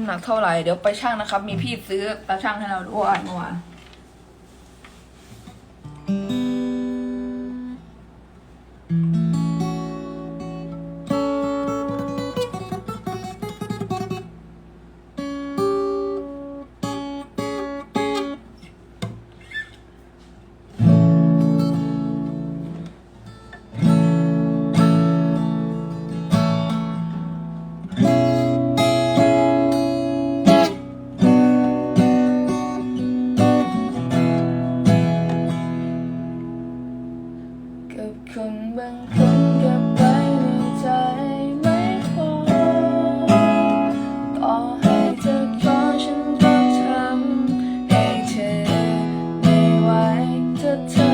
ำหนักเท่าไหร่ เดี๋ยวไปช่างนะครับ มีพี่ซื้อตาช่างให้เราด้วยเมื่อวาน ถ้าเธอ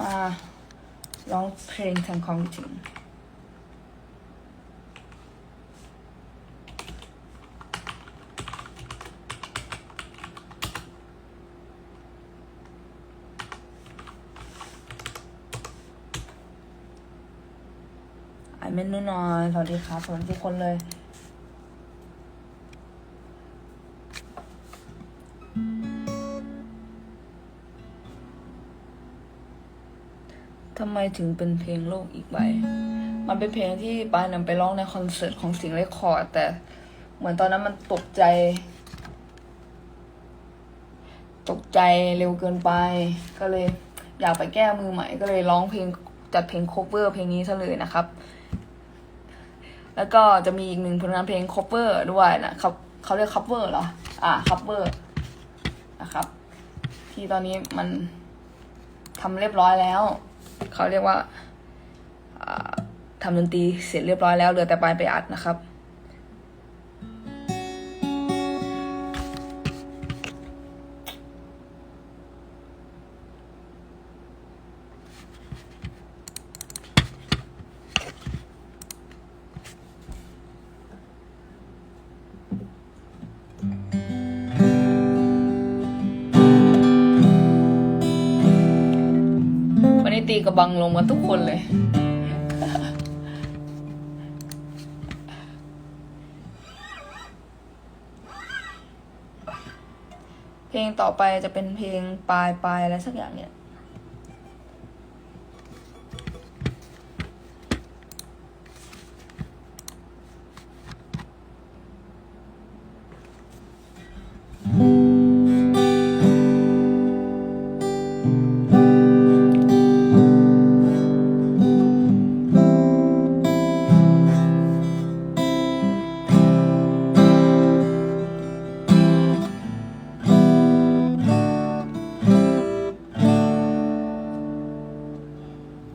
มาร้องเพลงทางความคิดถึงไอเมนนุ่นนอยสวัสดีครับสวัสดีทุกคนเลย ทำไมถึงเป็นเพลงโลกอีกใบ มันเป็นเพลงที่ปายนำไปร้องในคอนเสิร์ตของสิงห์เรคคอร์ดแต่เหมือนตอนนั้นมันตกใจ ตกใจเร็วเกินไป ก็เลยอยากไปแก้มือใหม่ก็เลยร้องเพลงจัดเพลง cover เพลงนี้ซะเลยนะครับ แล้วก็จะมีอีกหนึ่งผลงานเพลง cover ด้วยนะครับเขาเรียก cover เหรอ อ่า cover นะครับ ที่ตอนนี้มันทำเรียบร้อยแล้ว เขาเรียกว่าทำดนตรีเสร็จเรียบร้อยแล้วเหลือแต่ปลายไปอัดนะครับ วันนี้ตีกระบังลงมาทุกคนเลย เพลงต่อไปจะเป็นเพลงปลายปลายอะไรสักอย่างเนี่ย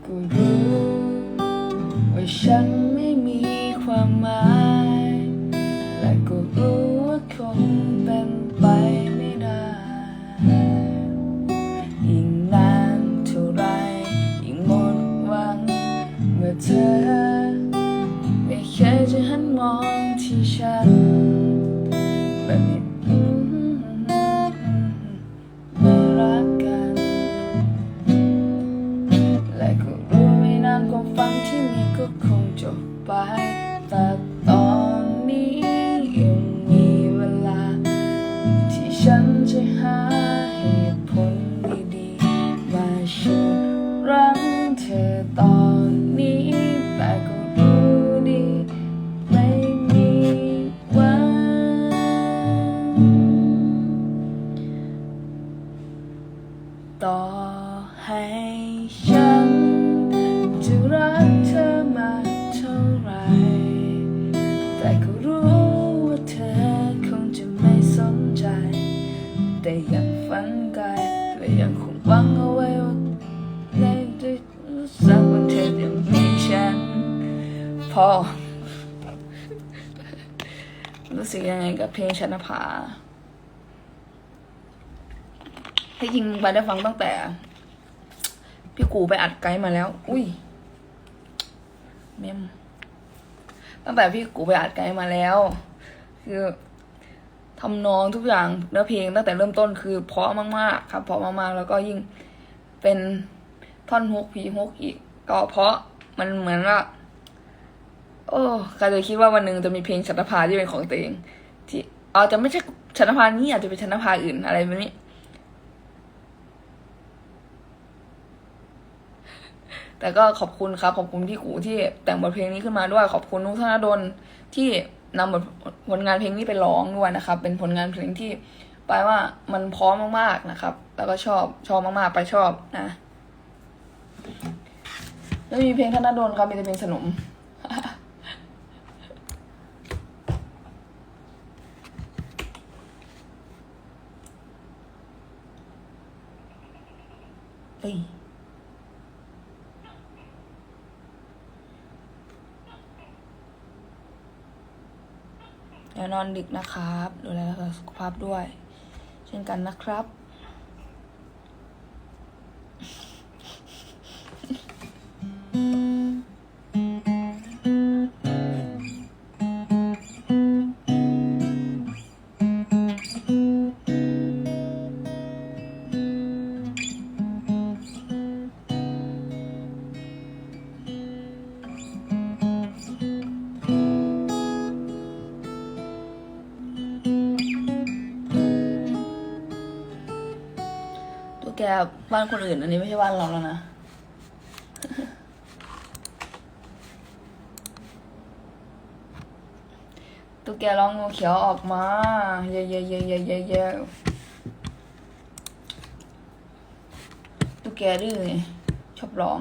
ก็รู้ว่าฉัน แต่ยังฝันไกลและยังคงหวังเอาไว้ว่าในที่สักวันเธอจะมีฉัน พอ รู้สึกยังไงกับเพลงชนภาที่จริงไปได้ฟังตั้งแต่ พี่กูไปอัดไกด์มาแล้ว อุ้ยเมมตั้งแต่พี่กูไปอัดไกด์มาแล้ว คือ ทำนองทุกอย่างเนื้อเพลงตั้งแต่เริ่มต้นคือเพราะมากๆ ครับเพราะมากๆ แล้วก็ยิ่งเป็นท่อนฮุกพีฮุกอีก ก็เพราะมันเหมือนว่าโอ้ใครจะคิดว่าวันหนึ่งจะมีเพลงชนภาที่เป็นของตัวเองที่อาจจะไม่ใช่ชนภานี้อาจจะเป็นชนภาอื่นอะไรแบบนี้ แต่ก็ขอบคุณครับ ขอบคุณพี่กูที่แต่งบทเพลงนี้ขึ้นมาด้วย ขอบคุณนุกธนดลที่ นำบทผลงานเพลงนี้ไปร้องด้วยนะครับ เป็นผลงานเพลงที่ไปลว่ามันพร้อมมากๆนะครับ แล้วก็ชอบชอบมากๆไปชอบนะแล้วมีเพลงธนดลครับมีแต่เพลงสนมเฮ้ย อย่า นอนดึกนะครับ ดูแลรักษาสุขภาพด้วย เช่นกันนะครับ ร์บ้านคนอื่น อันนี้ไม่ใช่บ้านเราแล้วนะ ตุ๊กแกร้องงูเขียวออกมา เย่เย่เย่เย่เย่เย่ตุ๊กแกดื้อชอบร้อง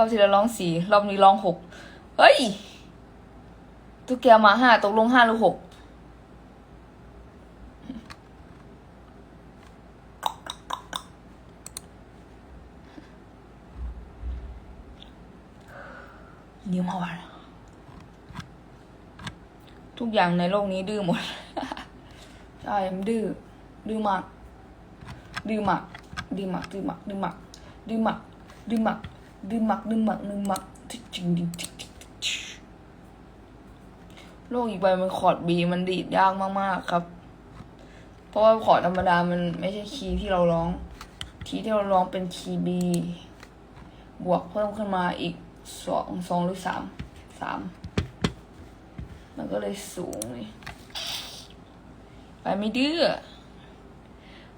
รอบที่แล้วร้องสี่รอบนี้ร้องหกเฮ้ยตุ๊กแกมาห้าตกลงห้าหรือหกนิ้วมาวันทุกอย่างในโลกนี้ดื้อหมด ใช่มันดื้อ ดื้อมาก ดื้อมาก ดื้อมาก ดื้อมาก ดื้อมาก ดื้อมาก ดื้อมาก ดื้อมากดื้อมากดื้อมากจริงจริงจริงจริงจริงโลกอีกใบมันคอร์ดบีมันดีดยากมากๆครับ เพราะว่าคอร์ดธรรมดามันไม่ใช่คีย์ที่เราร้อง คีย์ที่เราร้องเป็นคีย์บีบวกเพิ่มขึ้นมาอีกสองสองหรือสามสามมันก็เลยสูงเลยไปไม่ดื้อ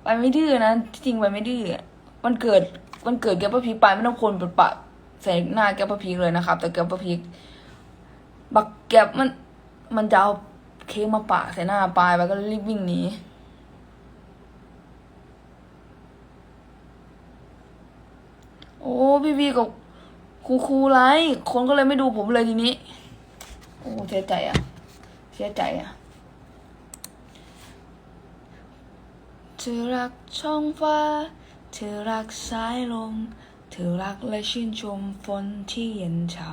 ไปไม่ดื้อนะที่จริงไปไม่ดื้อวันเกิด วันเกิดแกปะพีไปไม่ต้องคนปดปะใส่หน้าแกปะพีเลยนะครับ แต่แกปะพีบักแกมัน มันจะเอาเค้กมาปะใส่หน้าปลายไปก็รีบวิ่งหนีโอ้พี่วีกับครูครูไรคนก็เลยไม่ดูผมเลยทีนี้ โอ้เสียใจอะ เสียใจอะเธอรักช่องฟ้า เธอรักสายลม เธอรักและชื่นชมฝนที่เย็นฉ่ำ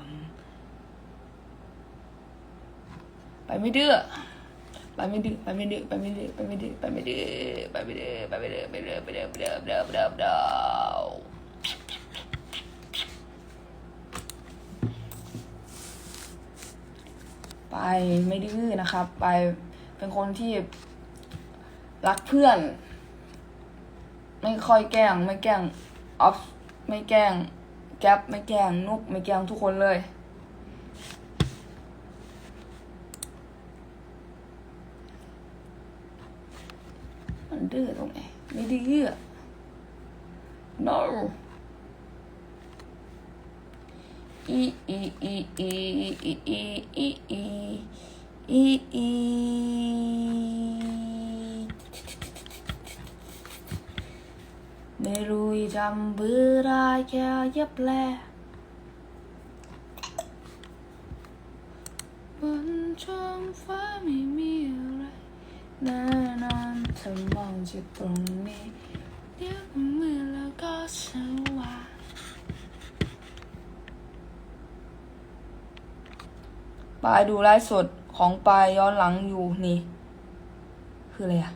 ไปไม่ดื้อไปไม่ดื้อไปไม่ดื้อไปไม่ดื้อไปไม่ดื้อไปไม่ดื้อไปไม่ดื้อไปไม่ดื้อไปไม่ดื้อไปไม่ดื้อไปไม่ดื้อไปไม่ดื้อไปไม่ดื้อไปไม่ดื้อไปไม่ดื้อนะครับ ไปเป็นคนที่รักเพื่อน ไม่ค่อยแกล้ง ไม่แกล้งออฟไม่แกล้ง แก๊ปไม่แกล้ง นุกไม่แกล้งทุกคนเลยมันดื้อตรงไหนไม่ดื้อ no อีอีอีอีอีอีอีอีอี ไม่รู้จำเบื่อได้แค่ยับแลบนท้องฟ้าไม่มีอะไรแน่นอนเธอมองจากตรงนี้เดี๋ยวก็มือแล้วก็สว่างปายดูไลฟ์สดของปายย้อนหลังอยู่นี่ คืออะไรอะ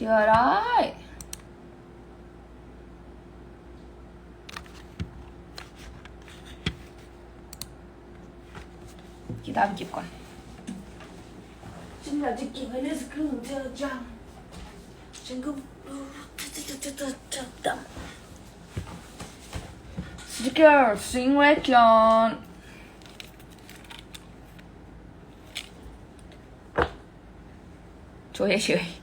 เชื่อได้กีตาร์ไปเก็บก่อน ฉันอยากจะเก็บไว้ในสคริปต์เธอจัง ฉันก็รู้จะจะจะจะจะจะสติกเกอร์สิงไว้ก่อนช่วยเฉย